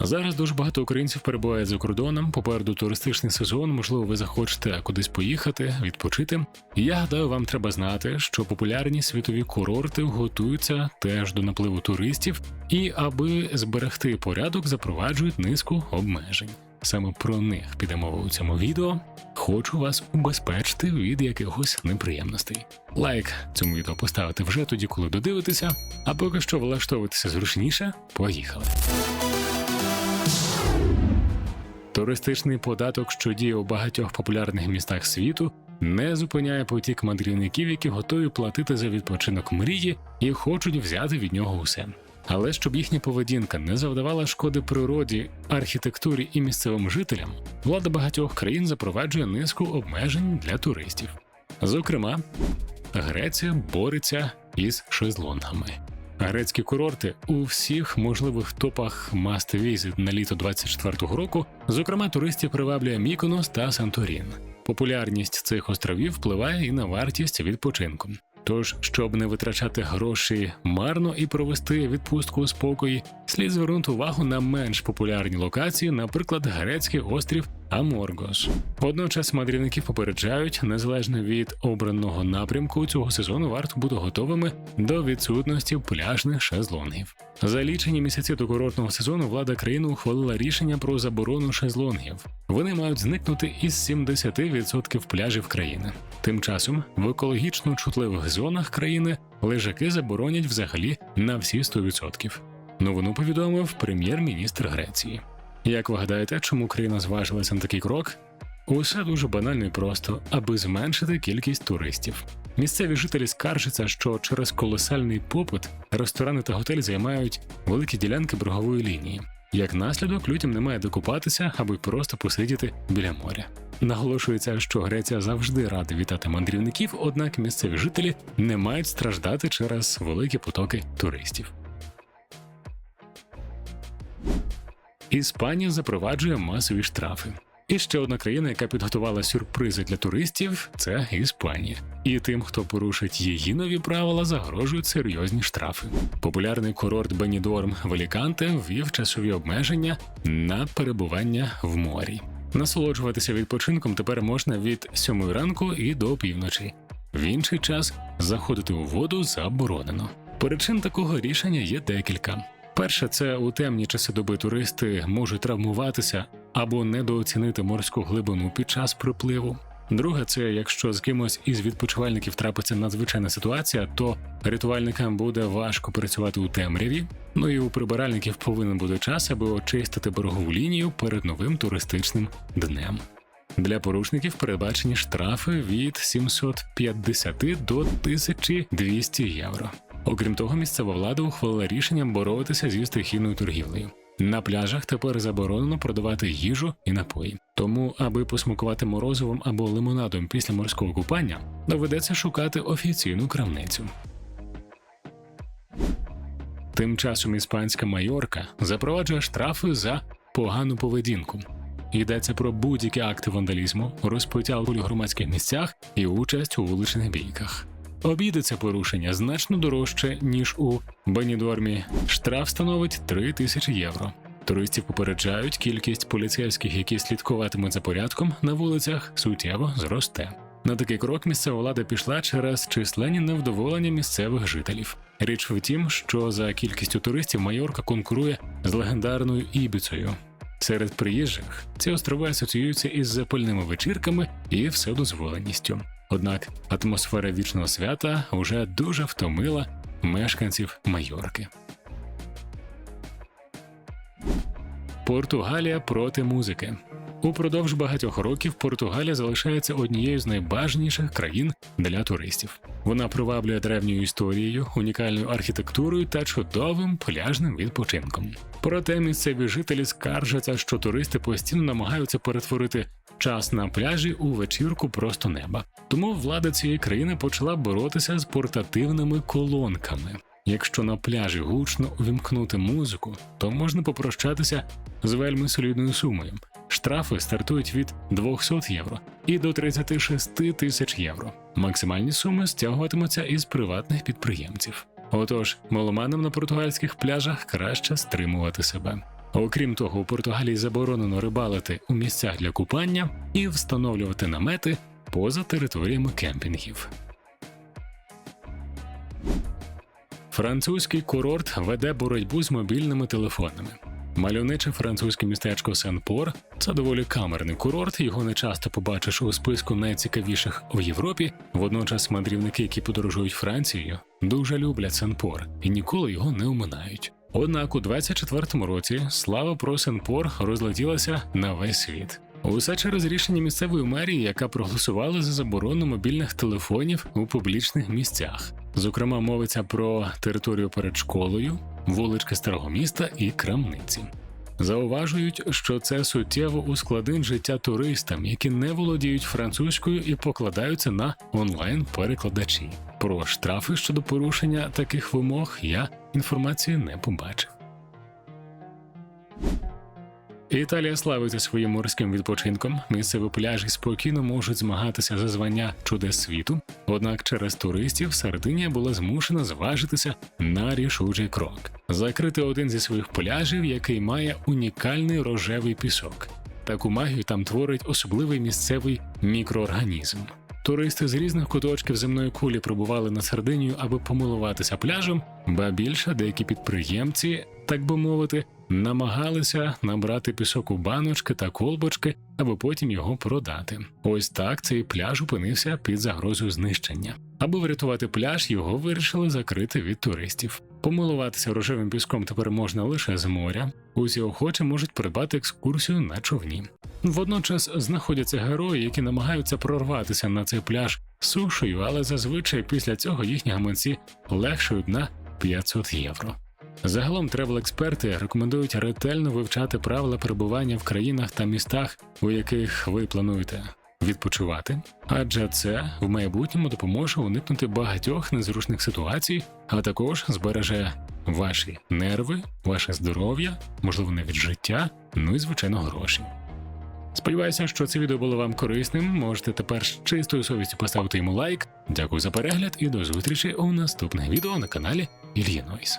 Зараз дуже багато українців перебувають за кордоном. Попереду туристичний сезон. Можливо, ви захочете кудись поїхати, відпочити. Я гадаю, вам треба знати, що популярні світові курорти готуються теж до напливу туристів, і аби зберегти порядок, запроваджують низку обмежень. Саме про них піде мова у цьому відео. Хочу вас убезпечити від якихось неприємностей. Лайк цьому відео поставити вже тоді, коли додивитеся, а поки що влаштовуватися зручніше. Поїхали. Туристичний податок, що діє у багатьох популярних містах світу, не зупиняє потік мандрівників, які готові платити за відпочинок мрії і хочуть взяти від нього усе. Але щоб їхня поведінка не завдавала шкоди природі, архітектурі і місцевим жителям, влада багатьох країн запроваджує низку обмежень для туристів. Зокрема, Греція бореться із шезлонгами. Грецькі курорти у всіх можливих топах Must Visit на літо 24-го року, зокрема, туристів приваблює Міконос та Санторін. Популярність цих островів впливає і на вартість відпочинку. Тож, щоб не витрачати гроші марно і провести відпустку у спокої, слід звернути увагу на менш популярні локації, наприклад, грецький острів Аморгос. Водночас мандрівників попереджають, незалежно від обраного напрямку цього сезону варто бути готовими до відсутності пляжних шезлонгів. За лічені місяці до курортного сезону влада країни ухвалила рішення про заборону шезлонгів. Вони мають зникнути із 70% пляжів країни. Тим часом в екологічно чутливих зонах країни лежаки заборонять взагалі на всі 100%. Новину повідомив прем'єр-міністр Греції. Як ви гадаєте, чому країна зважилася на такий крок? Усе дуже банально і просто, аби зменшити кількість туристів. Місцеві жителі скаржаться, що через колосальний попит ресторани та готелі займають великі ділянки берегової лінії. Як наслідок, людям немає де купатися, аби просто посидіти біля моря. Наголошується, що Греція завжди рада вітати мандрівників, однак місцеві жителі не мають страждати через великі потоки туристів. Іспанія запроваджує масові штрафи. І ще одна країна, яка підготувала сюрпризи для туристів, це Іспанія. І тим, хто порушить її нові правила, загрожують серйозні штрафи. Популярний курорт Бенідорм в Аліканте ввів часові обмеження на перебування в морі. Насолоджуватися відпочинком тепер можна від 7 ранку і до півночі. В інший час заходити у воду заборонено. Причин такого рішення є декілька. Перше, це у темні часи доби туристи можуть травмуватися або недооцінити морську глибину під час припливу. Друге, це якщо з кимось із відпочивальників трапиться надзвичайна ситуація, то рятувальникам буде важко працювати у темряві. Ну і у прибиральників повинен бути час, аби очистити берегову лінію перед новим туристичним днем. Для порушників передбачені штрафи від 750 до 1200 євро. Окрім того, місцева влада ухвалила рішення боротися зі стихійною торгівлею. На пляжах тепер заборонено продавати їжу і напої. Тому, аби посмакувати морозивом або лимонадом після морського купання, доведеться шукати офіційну крамницю. Тим часом іспанська майорка запроваджує штрафи за погану поведінку. Йдеться про будь-які акти вандалізму, розпиття в громадських місцях і участь у вуличних бійках. Обійдеться порушення значно дорожче, ніж у Бенідормі. Штраф становить 3 тисячі євро. Туристів попереджають, кількість поліцейських, які слідкуватимуть за порядком на вулицях, суттєво зросте. На такий крок місцева влада пішла через численні невдоволення місцевих жителів. Річ в тім, що за кількістю туристів Майорка конкурує з легендарною Ібіцею. Серед приїжджих ці острови асоціюються із запальними вечірками і вседозволеністю. Однак атмосфера вічного свята вже дуже втомила мешканців Майорки. Португалія проти музики. Упродовж багатьох років Португалія залишається однією з найбажаніших країн для туристів. Вона приваблює древньою історією, унікальною архітектурою та чудовим пляжним відпочинком. Проте місцеві жителі скаржаться, що туристи постійно намагаються перетворити час на пляжі у вечірку просто неба. Тому влада цієї країни почала боротися з портативними колонками. Якщо на пляжі гучно увімкнути музику, то можна попрощатися з вельми солідною сумою. Штрафи стартують від 200 євро і до 36 тисяч євро. Максимальні суми стягуватимуться із приватних підприємців. Отож, маломанам на португальських пляжах краще стримувати себе. Окрім того, у Португалії заборонено рибалити у місцях для купання і встановлювати намети поза територіями кемпінгів. Французький курорт веде боротьбу з мобільними телефонами. Мальовниче французьке містечко Сен-Пор це доволі камерний курорт. Його не часто побачиш у списку найцікавіших у Європі. Водночас мандрівники, які подорожують Францією, дуже люблять Сен-Пор і ніколи його не оминають. Однак у 24-му році слава про Сен-Пор розлетілася на весь світ. Усе через рішення місцевої мерії, яка проголосувала за заборону мобільних телефонів у публічних місцях. Зокрема, мовиться про територію перед школою, вулички старого міста і крамниці. Зауважують, що це суттєво ускладнить життя туристам, які не володіють французькою і покладаються на онлайн-перекладачі. Про штрафи щодо порушення таких вимог я інформації не побачив. Італія славиться своїм морським відпочинком. Місцеві пляжі спокійно можуть змагатися за звання чудес світу. Однак через туристів Сардинія була змушена зважитися на рішучий крок закрити один зі своїх пляжів, який має унікальний рожевий пісок. Таку магію там творить особливий місцевий мікроорганізм. Туристи з різних куточків земної кулі прибували на Сардинію, аби помилуватися пляжем, ба більше деякі підприємці, так би мовити, намагалися набрати пісок у баночки та колбочки, аби потім його продати. Ось так цей пляж опинився під загрозою знищення. Аби врятувати пляж, його вирішили закрити від туристів. Помилуватися рожевим піском тепер можна лише з моря. Усі охочі можуть придбати екскурсію на човні. Водночас знаходяться герої, які намагаються прорватися на цей пляж сушею, але зазвичай після цього їхні гаманці легшують на 500 євро. Загалом тревел-експерти рекомендують ретельно вивчати правила перебування в країнах та містах, у яких ви плануєте відпочивати, адже це в майбутньому допоможе уникнути багатьох незручних ситуацій, а також збереже ваші нерви, ваше здоров'я, можливо, навіть життя, ну і звичайно гроші. Сподіваюся, що це відео було вам корисним. Можете тепер з чистою совістю поставити йому лайк. Дякую за перегляд і до зустрічі у наступних відео на каналі Ілья Нойс.